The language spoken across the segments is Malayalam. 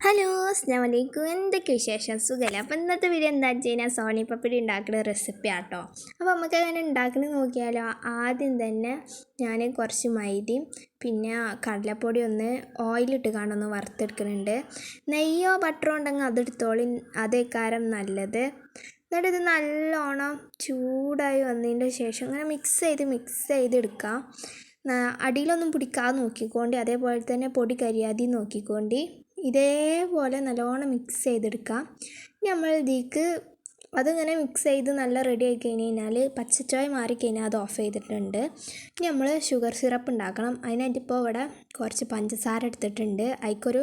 ഹലോ അസ്സാം വലൈക്കും എന്തൊക്കെ വിശേഷം? സുഖമല്ല അപ്പോൾ ഇന്നത്തെ വീഡിയോ എന്താ വെച്ച് കഴിഞ്ഞാൽ സോണി പപ്പടി ഉണ്ടാക്കുന്ന റെസിപ്പി ആട്ടോ. അപ്പോൾ നമുക്ക് അങ്ങനെ ഉണ്ടാക്കുന്നത് നോക്കിയാലോ ആദ്യം തന്നെ ഞാൻ കുറച്ച് മൈദയും പിന്നെ കടലപ്പൊടി ഒന്ന് ഓയിലിട്ട് കാണൊന്ന് വറുത്തെടുക്കുന്നുണ്ട് നെയ്യോ ബട്ടറോ ഉണ്ടെങ്കിൽ അതെടുത്തോളി. അതേക്കാരം നല്ലത്. എന്നിട്ട് ഇത് നല്ലോണം ചൂടായി വന്നതിന്റെ ശേഷം അങ്ങനെ മിക്സ് ചെയ്ത് മിക്സ് ചെയ്തെടുക്കാം. അടിയിലൊന്നും പിടിക്കാതെ നോക്കിക്കോണ്ടി. അതേപോലെ തന്നെ പൊടി കരിയാതെ നോക്കിക്കോണ്ടി. ഇതേപോലെ നല്ലോണം മിക്സ് ചെയ്തെടുക്കാം. നമ്മൾ ഇതിലേക്ക് അതിങ്ങനെ മിക്സ് ചെയ്ത് നല്ല റെഡി ആയി കഴിഞ്ഞ് കഴിഞ്ഞാൽ പച്ചച്ചോയ മാറിക്കഴിഞ്ഞാൽ അത് ഓഫ് ചെയ്തിട്ടുണ്ട്. ഇനി നമ്മൾ ഷുഗർ സിറപ്പ് ഉണ്ടാക്കണം. അതിനായിട്ട് ഇപ്പോൾ ഇവിടെ കുറച്ച് പഞ്ചസാര എടുത്തിട്ടുണ്ട്. അതിക്കൊരു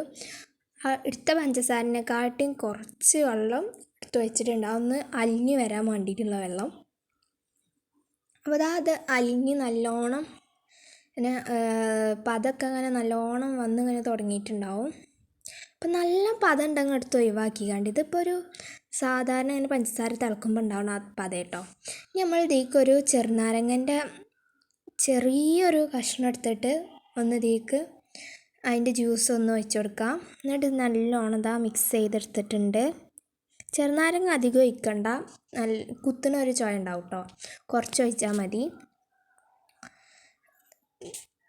എടുത്ത പഞ്ചസാരനെക്കാട്ടിയും കുറച്ച് വെള്ളം എടുത്ത് വെച്ചിട്ടുണ്ട്. അതൊന്ന് അലിഞ്ഞ് വരാൻ വേണ്ടിയിട്ടുള്ള വെള്ളം. അപ്പോൾ അതാ അത് അലിഞ്ഞ് നല്ലോണം പിന്നെ പതൊക്കെ അങ്ങനെ നല്ലോണം വന്ന് ഇങ്ങനെ തുടങ്ങിയിട്ടുണ്ടാവും. അപ്പം നല്ല പത ഉണ്ടെങ്കിൽ എടുത്ത് ഒഴിവാക്കിക്കാണ്ട് ഇതിപ്പോൾ ഒരു സാധാരണ ഇങ്ങനെ പഞ്ചസാര തിളക്കുമ്പോൾ ഉണ്ടാവണം ആ പത കേട്ടോ. നമ്മൾ ഇതിലേക്കൊരു ചെറുനാരങ്ങന്റെ ചെറിയൊരു കഷ്ണം എടുത്തിട്ട് ഒന്ന് ഇതിലേക്ക് അതിന്റെ ജ്യൂസ് ഒന്ന് ഒഴിച്ചു കൊടുക്കാം. എന്നിട്ട് നല്ലോണം ഇതാ മിക്സ് ചെയ്തെടുത്തിട്ടുണ്ട്. ചെറുനാരങ്ങ അധികം ഒഴിക്കണ്ട. നല്ല കുത്തുന്ന ഒരു ചോയ ഉണ്ടാവും കേട്ടോ. കുറച്ച് ഒഴിച്ചാൽ മതി.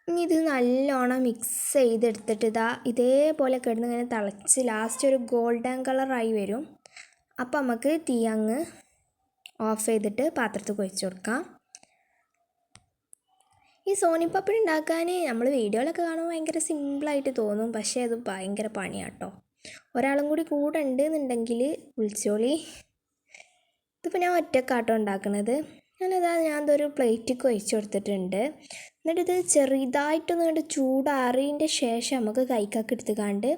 ഇനി ഇത് നല്ലോണം മിക്സ് ചെയ്തെടുത്തിട്ട് ഇതാ ഇതേപോലെ കിടന്ന് ഇങ്ങനെ തിളച്ച് ലാസ്റ്റ് ഒരു ഗോൾഡൻ കളറായി വരും. അപ്പോൾ നമുക്ക് തീ അങ്ങ് ഓഫ് ചെയ്തിട്ട് പാത്രത്തിൽ കുഴിച്ച് കൊടുക്കാം. ഈ സോനിപ്പപ്പടി ഉണ്ടാക്കാൻ നമ്മൾ വീഡിയോയിലൊക്കെ കാണുമ്പോൾ ഭയങ്കര സിമ്പിളായിട്ട് തോന്നും. പക്ഷേ അത് ഭയങ്കര പണിയാട്ടോ. ഒരാളും കൂടി കൂടെ ഉണ്ട് എന്നുണ്ടെങ്കിൽ വിളിച്ചോളി ഇതിപ്പോൾ ഞാൻ ഒറ്റക്കാട്ടോ ഉണ്ടാക്കുന്നത് ഞാനതാ ഞാനതൊരു പ്ലേറ്റിൽ ഒഴിച്ചു കൊടുത്തിട്ടുണ്ട്. എന്നിട്ടിത് ചെറുതായിട്ടൊന്ന് കണ്ട് ചൂടാറിയതിന്റെ ശേഷം നമുക്ക് കൈക്കൊക്കെ എടുത്തുകാണ്ട്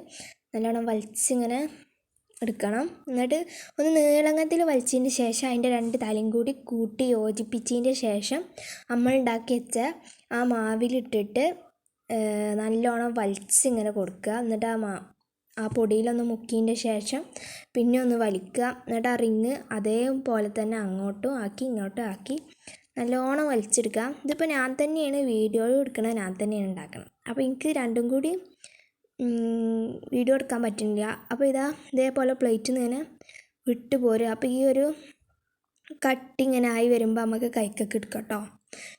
നല്ലോണം വലിച്ചിങ്ങനെ എടുക്കണം. എന്നിട്ട് ഒന്ന് നീളങ്ങത്തിൽ വലിച്ചതിന് ശേഷം അതിന്റെ രണ്ട് തലയും കൂടി കൂട്ടി യോജിപ്പിച്ചതിന്റെ ശേഷം നമ്മൾ ഉണ്ടാക്കി വെച്ച ആ മാവിലിട്ടിട്ട് നല്ലോണം വലിച്ചിങ്ങനെ കൊടുക്കുക. എന്നിട്ട് ആ മാ ആ പൊടിയിലൊന്ന് മുക്കിയതിന്റെ ശേഷം പിന്നെ ഒന്ന് വലിക്കുക. എന്നിട്ട് ആ റിങ് അതേപോലെ തന്നെ അങ്ങോട്ടും ആക്കി ഇങ്ങോട്ടും ആക്കി നല്ലോണം വലിച്ചെടുക്കുക. ഇതിപ്പോൾ ഞാൻ തന്നെയാണ് വീഡിയോ എടുക്കണത് ഞാൻ തന്നെയാണ് ഉണ്ടാക്കണം അപ്പോൾ എനിക്ക് രണ്ടും കൂടി വീഡിയോ എടുക്കാൻ പറ്റുന്നില്ല. അപ്പോൾ ഇതാ ഇതേപോലെ പ്ലേറ്റിൽ നിന്ന് ഇങ്ങനെ വിട്ട് പോരുക. അപ്പോൾ ഈ ഒരു കട്ടിങ്ങനെ ആയി വരുമ്പോൾ നമുക്ക് കൈക്കൊക്കെ എടുക്കാം കേട്ടോ.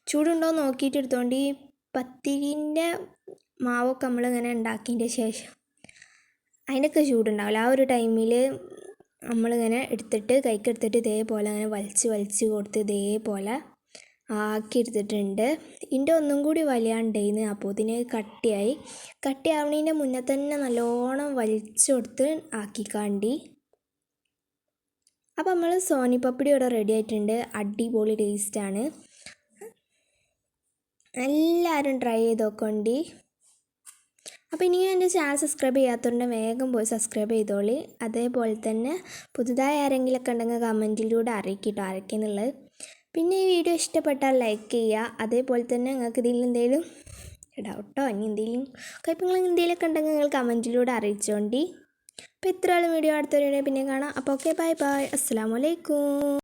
ചൂടുണ്ടോ നോക്കിയിട്ട് എടുത്തോണ്ട് ഈ പത്തിരിന്റെ മാവൊക്കെ നമ്മളിങ്ങനെ ഉണ്ടാക്കിയതിന്റെ ശേഷം അതിനൊക്കെ ചൂടുണ്ടാവില്ല. ആ ഒരു ടൈമിൽ നമ്മളിങ്ങനെ എടുത്തിട്ട് കൈക്കെടുത്തിട്ട് ഇതേപോലെ അങ്ങനെ വലിച്ച് വലിച്ച് കൊടുത്ത് ഇതേപോലെ ആക്കി എടുത്തിട്ടുണ്ട്. ഇതിന്റെ ഒന്നും കൂടി വലിയാണ്ടായിന്ന് അപ്പോൾ ഇതിന് കട്ടിയായി. കട്ടിയാവണതിന്റെ മുന്നേ തന്നെ നല്ലോണം വലിച്ചു ആക്കി ആക്കിക്കാണ്ടി. അപ്പോൾ നമ്മൾ സോനി പപ്പടി ഇവിടെ റെഡി ആയിട്ടുണ്ട്. അടിപൊളി ടേസ്റ്റാണ് എല്ലാവരും ട്രൈ ചെയ്ത് നോക്കണ്ടി. അപ്പോൾ ഇനിയും എന്റെ ചാനൽ സബ്സ്ക്രൈബ് ചെയ്യാത്തതുകൊണ്ട് വേഗം പോയി സബ്സ്ക്രൈബ് ചെയ്തോളി. അതേപോലെ തന്നെ പുതുതായി ആരെങ്കിലുമൊക്കെ ഉണ്ടെങ്കിൽ കമന്റിലൂടെ അറിയിക്കട്ടോ ആരൊക്കെയെന്നുള്ളത്. പിന്നെ ഈ വീഡിയോ ഇഷ്ടപ്പെട്ടാൽ ലൈക്ക് ചെയ്യുക. അതേപോലെ തന്നെ നിങ്ങൾക്ക് ഇതിൽ എന്തെങ്കിലും ഡൗട്ടോ ഇനി എന്തെങ്കിലും കുഴപ്പങ്ങൾ എന്തെങ്കിലുമൊക്കെ ഉണ്ടെങ്കിൽ നിങ്ങൾ കമന്റിലൂടെ അറിയിച്ചോണ്ടി. അപ്പോൾ ഇത്രയുള്ള വീഡിയോ. അടുത്ത വീഡിയോ പിന്നെ കാണാം. അപ്പോൾ ഓക്കെ ബൈ ബൈ. അസ്സാം വലൈക്കും